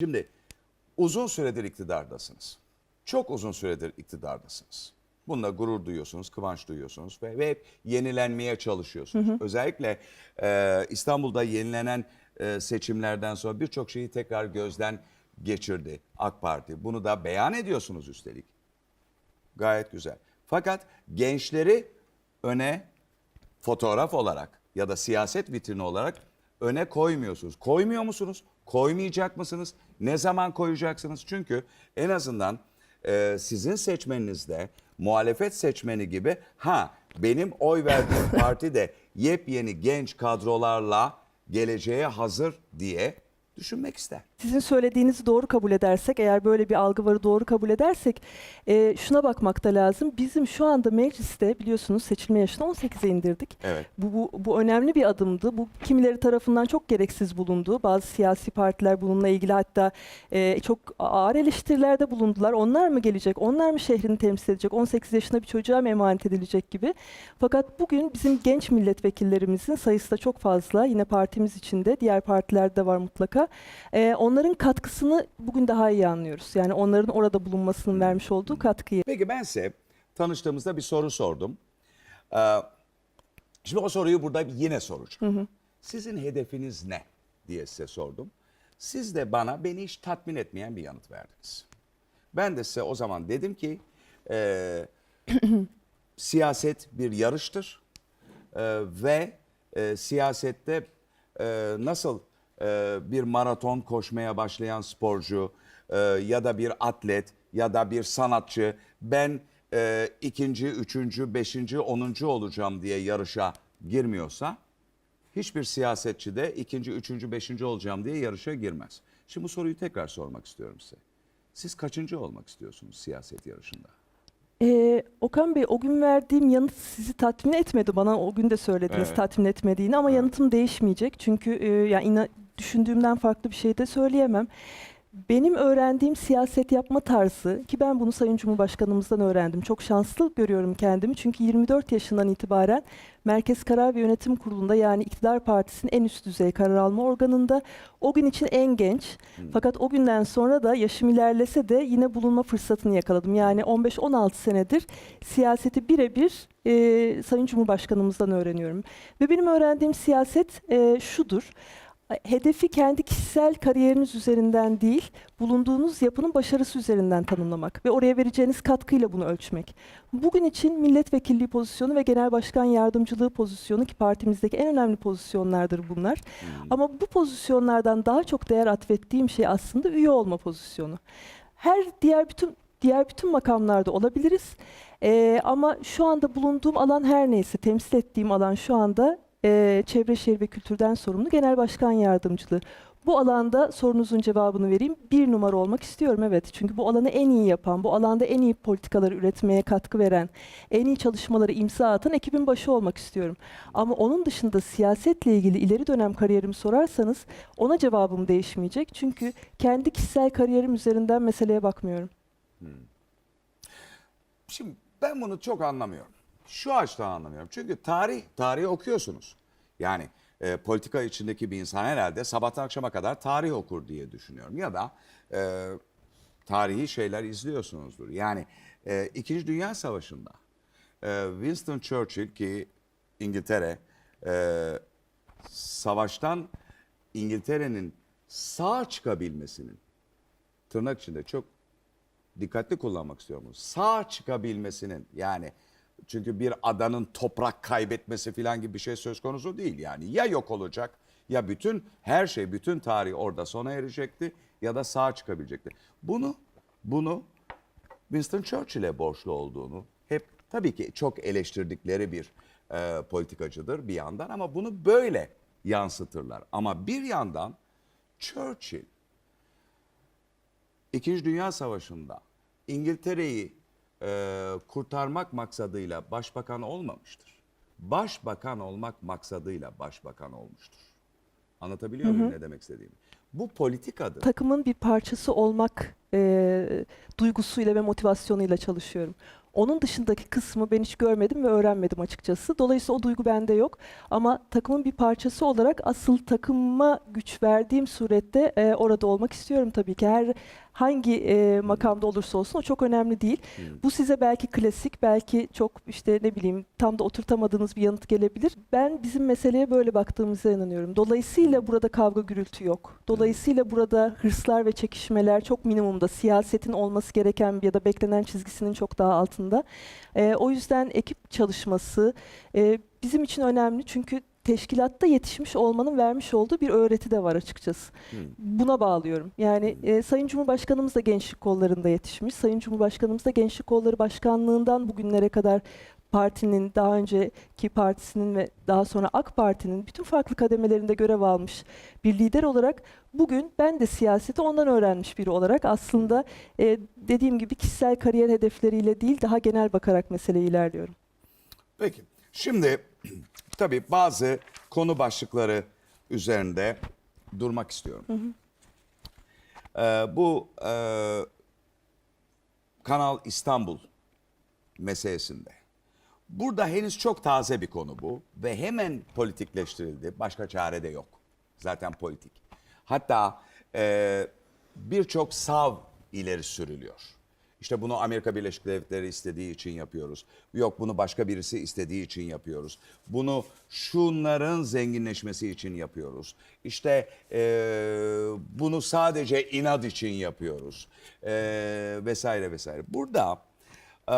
Şimdi uzun süredir iktidardasınız. Çok uzun süredir iktidardasınız. Bununla gurur duyuyorsunuz, kıvanç duyuyorsunuz ve, ve hep yenilenmeye çalışıyorsunuz. Özellikle e, İstanbul'da yenilenen e, seçimlerden sonra birçok şeyi tekrar gözden geçirdi AK Parti. Bunu da beyan ediyorsunuz üstelik. Gayet güzel. Fakat gençleri öne fotoğraf olarak ya da siyaset vitrini olarak öne koymuyorsunuz. Koymuyor musunuz? Koymayacak mısınız? Ne zaman koyacaksınız? Çünkü en azından e, sizin seçmeninizde muhalefet seçmeni gibi ha benim oy verdiğim parti de yepyeni genç kadrolarla geleceğe hazır diye düşünmek ister. Sizin söylediğinizi doğru kabul edersek, eğer böyle bir algı varı doğru kabul edersek, e, şuna bakmak da lazım. Bizim şu anda mecliste biliyorsunuz seçilme yaşını 18'e indirdik. Evet. Bu, bu, bu önemli bir adımdı. Bu kimileri tarafından çok gereksiz bulundu. Bazı siyasi partiler bununla ilgili hatta e, çok ağır eleştirilerde bulundular. Onlar mı gelecek? Onlar mı şehrini temsil edecek? 18 yaşında bir çocuğa mı emanet edilecek gibi. Fakat bugün bizim genç milletvekillerimizin sayısı da çok fazla. Yine partimiz içinde, diğer partilerde de var mutlaka. E, onların katkısını bugün daha iyi anlıyoruz. Yani onların orada bulunmasının vermiş olduğu katkıyı. Peki ben size tanıştığımızda bir soru sordum. Ee, şimdi o soruyu burada yine soracağım. Sizin hedefiniz ne diye size sordum. Siz de bana beni hiç tatmin etmeyen bir yanıt verdiniz. Ben de size o zaman dedim ki e, siyaset bir yarıştır E, ve e, siyasette e, nasıl e, bir maraton koşmaya başlayan sporcu e, ya da bir atlet ya da bir sanatçı ben e, ikinci, üçüncü, beşinci, onuncu olacağım diye yarışa girmiyorsa hiçbir siyasetçi de ikinci, üçüncü, beşinci olacağım diye yarışa girmez. Şimdi bu soruyu tekrar sormak istiyorum size. Siz kaçıncı olmak istiyorsunuz siyaset yarışında? Ee, Okan Bey o gün verdiğim yanıt sizi tatmin etmedi. Bana o gün de söylediniz Evet. tatmin etmediğini ama yanıtım değişmeyecek. Çünkü e, yani düşündüğümden farklı bir şey de söyleyemem. Benim öğrendiğim siyaset yapma tarzı ki ben bunu Sayın Cumhurbaşkanımızdan öğrendim. Çok şanslı görüyorum kendimi. Çünkü 24 yaşından itibaren Merkez Karar ve Yönetim Kurulu'nda yani iktidar partisinin en üst düzey karar alma organında o gün için en genç. Fakat o günden sonra da yaşım ilerlese de yine bulunma fırsatını yakaladım. Yani 15-16 senedir siyaseti birebir e, Sayın Cumhurbaşkanımızdan öğreniyorum. Ve benim öğrendiğim siyaset e, şudur. Hedefi kendi kişisel kariyeriniz üzerinden değil, bulunduğunuz yapının başarısı üzerinden tanımlamak ve oraya vereceğiniz katkıyla bunu ölçmek. Bugün için milletvekilliği pozisyonu ve genel başkan yardımcılığı pozisyonu ki partimizdeki en önemli pozisyonlardır bunlar. Ama bu pozisyonlardan daha çok değer atfettiğim şey aslında üye olma pozisyonu. Her diğer bütün diğer bütün makamlarda olabiliriz. Ee, ama şu anda bulunduğum alan her neyse, temsil ettiğim alan şu anda e, Çevre Şehir ve Kültürden sorumlu Genel Başkan Yardımcılığı. Bu alanda sorunuzun cevabını vereyim. Bir numara olmak istiyorum evet. Çünkü bu alanı en iyi yapan, bu alanda en iyi politikaları üretmeye katkı veren, en iyi çalışmaları imza atan ekibin başı olmak istiyorum. Ama onun dışında siyasetle ilgili ileri dönem kariyerimi sorarsanız ona cevabım değişmeyecek. Çünkü kendi kişisel kariyerim üzerinden meseleye bakmıyorum. Şimdi ben bunu çok anlamıyorum. Şu açıdan anlamıyorum. Çünkü tarih, tarihi okuyorsunuz. Yani e, politika içindeki bir insan herhalde sabahtan akşama kadar tarih okur diye düşünüyorum. Ya da e, tarihi şeyler izliyorsunuzdur. Yani e, İkinci Dünya Savaşı'nda e, Winston Churchill ki İngiltere e, savaştan İngiltere'nin sağ çıkabilmesinin tırnak içinde çok dikkatli kullanmak istiyorum. Sağ çıkabilmesinin yani çünkü bir adanın toprak kaybetmesi falan gibi bir şey söz konusu değil yani. Ya yok olacak ya bütün her şey bütün tarih orada sona erecekti ya da sağ çıkabilecekti. Bunu bunu Winston Churchill'e borçlu olduğunu hep tabii ki çok eleştirdikleri bir e, politikacıdır bir yandan ama bunu böyle yansıtırlar. Ama bir yandan Churchill İkinci Dünya Savaşı'nda İngiltere'yi e, kurtarmak maksadıyla başbakan olmamıştır. Başbakan olmak maksadıyla başbakan olmuştur. Anlatabiliyor muyum ne demek istediğimi? Bu politikadır. takımın bir parçası olmak e, duygusuyla ve motivasyonuyla çalışıyorum. Onun dışındaki kısmı ben hiç görmedim ve öğrenmedim açıkçası. Dolayısıyla o duygu bende yok. Ama takımın bir parçası olarak asıl takıma güç verdiğim surette e, orada olmak istiyorum tabii ki. Her hangi e, makamda olursa olsun o çok önemli değil. Bu size belki klasik, belki çok işte ne bileyim tam da oturtamadığınız bir yanıt gelebilir. Ben bizim meseleye böyle baktığımıza inanıyorum. Dolayısıyla burada kavga gürültü yok. Dolayısıyla burada hırslar ve çekişmeler çok minimumda. Siyasetin olması gereken ya da beklenen çizgisinin çok daha altında. Ee, o yüzden ekip çalışması e, bizim için önemli. Çünkü teşkilatta yetişmiş olmanın vermiş olduğu bir öğreti de var açıkçası. Buna bağlıyorum. Yani e, Sayın Cumhurbaşkanımız da gençlik kollarında yetişmiş. Sayın Cumhurbaşkanımız da gençlik kolları başkanlığından bugünlere kadar partinin daha önceki partisinin ve daha sonra AK Parti'nin bütün farklı kademelerinde görev almış bir lider olarak bugün ben de siyaseti ondan öğrenmiş biri olarak aslında e, dediğim gibi kişisel kariyer hedefleriyle değil daha genel bakarak meseleye ilerliyorum. Peki. Şimdi tabii bazı konu başlıkları üzerinde durmak istiyorum. Ee, bu e, Kanal İstanbul meselesinde. Burada henüz çok taze bir konu bu ve hemen politikleştirildi. Başka çare de yok. Zaten politik. Hatta e, birçok sav ileri sürülüyor. İşte bunu Amerika Birleşik Devletleri istediği için yapıyoruz. Yok bunu başka birisi istediği için yapıyoruz. Bunu şunların zenginleşmesi için yapıyoruz. İşte e, bunu sadece inat için yapıyoruz. E, vesaire vesaire. Burada ee,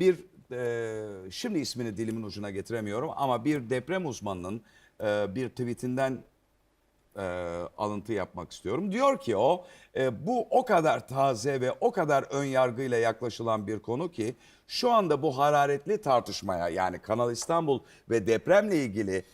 bir e, şimdi ismini dilimin ucuna getiremiyorum ama bir deprem uzmanının e, bir tweetinden e, alıntı yapmak istiyorum. Diyor ki o e, bu o kadar taze ve o kadar ön yargıyla yaklaşılan bir konu ki şu anda bu hararetli tartışmaya yani Kanal İstanbul ve depremle ilgili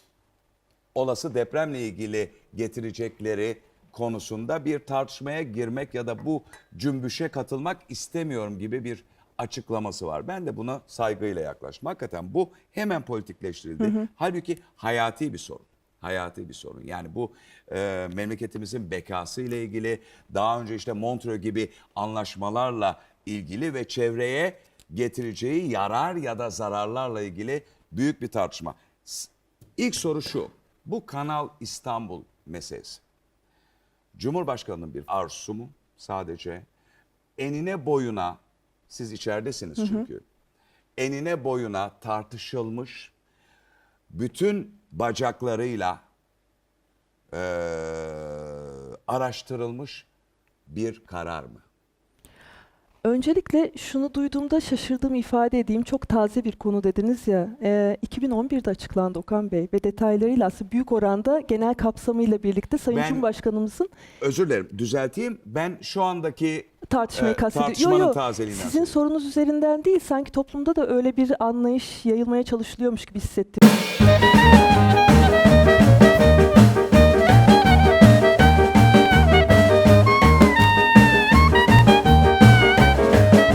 olası depremle ilgili getirecekleri konusunda bir tartışmaya girmek ya da bu cümbüşe katılmak istemiyorum gibi bir açıklaması var. Ben de buna saygıyla yaklaştım. Hakikaten bu hemen politikleştirildi. Halbuki hayati bir sorun. Hayati bir sorun. Yani bu e, memleketimizin bekası ile ilgili daha önce işte Montreux gibi anlaşmalarla ilgili ve çevreye getireceği yarar ya da zararlarla ilgili büyük bir tartışma. İlk soru şu. Bu Kanal İstanbul meselesi. Cumhurbaşkanının bir arzusu mu sadece? Enine boyuna, siz içeridesiniz çünkü. Enine boyuna tartışılmış, bütün bacaklarıyla eee, araştırılmış bir karar mı? Öncelikle şunu duyduğumda şaşırdığımı ifade edeyim. Çok taze bir konu dediniz ya. E, 2011'de açıklandı Okan Bey ve detaylarıyla aslında büyük oranda genel kapsamıyla birlikte Sayın Ben- Cumhurbaşkanımızın Özür dilerim düzelteyim. Ben şu andaki tartışmayı e, kastediyor. tartışmanın tazeliğinden Sizin sorunuz üzerinden değil sanki toplumda da öyle bir anlayış yayılmaya çalışılıyormuş gibi hissettim.